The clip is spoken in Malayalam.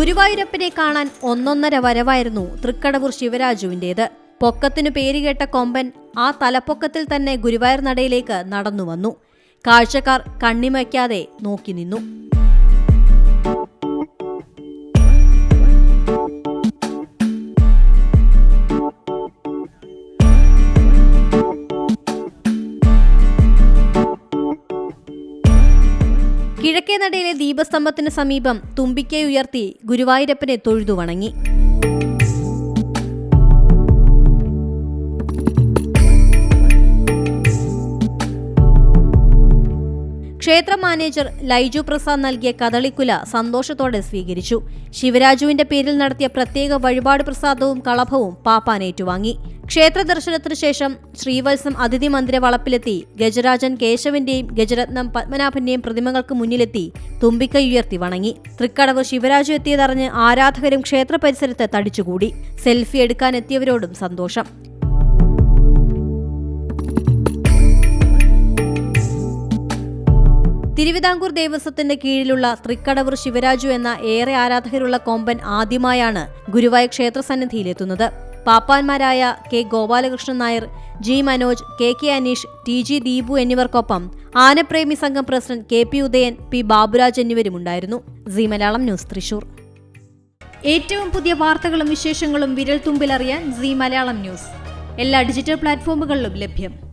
ഗുരുവായൂരപ്പനെ കാണാൻ ഒന്നൊന്നര വരവായിരുന്നു തൃക്കടവൂർ ശിവരാജുവിന്റേത്. പൊക്കത്തിനു പേരുകേട്ട കൊമ്പൻ ആ തലപ്പൊക്കത്തിൽ തന്നെ ഗുരുവായൂർ നടയിലേക്ക് നടന്നു വന്നു കാഴ്ചക്കാർ കണ്ണിമയ്ക്കാതെ നോക്കി നിന്നു. കിഴക്കേ നടയിലെ ദീപസ്തംഭത്തിന് സമീപം തുമ്പിക്കൈ ഉയർത്തി ഗുരുവായൂരപ്പനെ തൊഴുതു വണങ്ങി ക്ഷേത്ര മാനേജർ ലൈജു പ്രസാദ് നൽകിയ കദളിക്കുല സന്തോഷത്തോടെ സ്വീകരിച്ചു. ശിവരാജുവിന്റെ പേരിൽ നടത്തിയ പ്രത്യേക വഴിപാട് പ്രസാദവും കളഭവും പാപ്പാൻ ഏറ്റുവാങ്ങി ക്ഷേത്ര ദർശനത്തിനു ശേഷം ശ്രീവത്സം അതിഥി മന്ദിര വളപ്പിലെത്തി ഗജരാജൻ കേശവന്റെയും ഗജരത്നം പത്മനാഭന്റെയും പ്രതിമകൾക്ക് മുന്നിലെത്തി തുമ്പിക്കൈ ഉയർത്തി വണങ്ങി. തൃക്കടവ് ശിവരാജു എത്തിയതറിഞ്ഞ് ആരാധകരും ക്ഷേത്ര പരിസരത്ത് തടിച്ചുകൂടി. സെൽഫി എടുക്കാനെത്തിയവരോടും സന്തോഷം. തിരുവിതാംകൂർ ദേവസ്വത്തിന്റെ കീഴിലുള്ള തൃക്കടവൂർ ശിവരാജു എന്ന ഏറെ ആരാധകരുള്ള കൊമ്പൻ ആദ്യമായാണ് ഗുരുവായൂർ ക്ഷേത്ര സന്നിധിയിലെത്തുന്നത്. പാപ്പാന്മാരായ K Gopalakrishnan Nair G Manoj K K Aneesh T G Deepu എന്നിവർക്കൊപ്പം ആനപ്രേമി സംഘം president K P Udayan P Baburaj എന്നിവരുമുണ്ടായിരുന്നു. C Malayalam news Thrissur. ഏറ്റവും പുതിയ വാർത്തകളും വിശേഷങ്ങളും വിരൽ തുമ്പിലറിയാൻ സി മലയാളം ന്യൂസ്. എല്ലാ ഡിജിറ്റൽ പ്ലാറ്റ്ഫോമുകളിലും ലഭ്യം.